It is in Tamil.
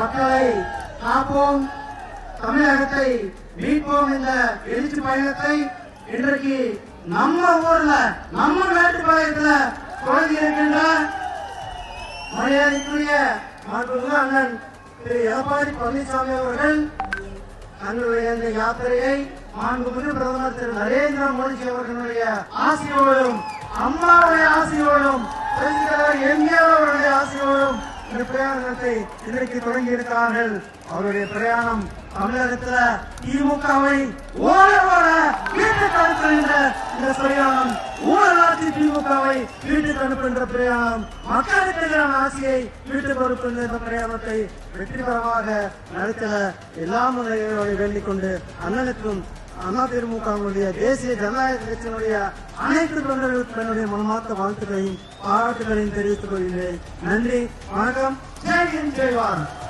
மக்களை காப்போம். தமிழகத்தை மீட்போம் இந்த எழுச்சி பயணத்தை இன்றைக்கு நம்ம ஊர்ல நம்ம மேட்டுப்பாளையத்துல தொடங்கி இருக்கின்ற மரியாதைக்குரிய மாண்புமிகு அண்ணன் திரு எடப்பாடி பழனிசாமி அவர்கள் தங்களுடைய இந்த யாத்திரையை மாண்புமிகு பிரதமர் திரு நரேந்திர மோடி அவர்களுடைய ஆசையோடும் அம்மாவுடைய ஆசையோடும் பிரயாணத்தை இன்றைக்கு தொடங்கி இருக்கிறார்கள் அவருடைய பிரயாணம் தமிழகத்துல திமுகவை ஓட ஓட வீட்டுக்கு அனுப்புகின்ற இந்த பிரயாணம் ஊழலாட்சி திமுகவை வீட்டுக்கு அனுப்புகின்ற பிரயாணம் மக்களுக்கு எதிரான ஆசையை வீட்டுக்கு அனுப்புகின்ற பிரயாணத்தை வெற்றிகரமாக நடத்த எல்லாம் முறையோடு வேண்டிக் கொண்டு அண்ணனுக்கும் அண்ணா தேசிய ஜனநாயக கட்சியினுடைய அனைத்து தொண்டர்களுக்கும் என்னுடைய மனமார்ந்த வாழ்த்துக்களையும் பாராட்டுகளையும் தெரிவித்துக் கொள்கிறேன் நன்றி வணக்கம். ஜெய் ஹிந்த் ஜெய்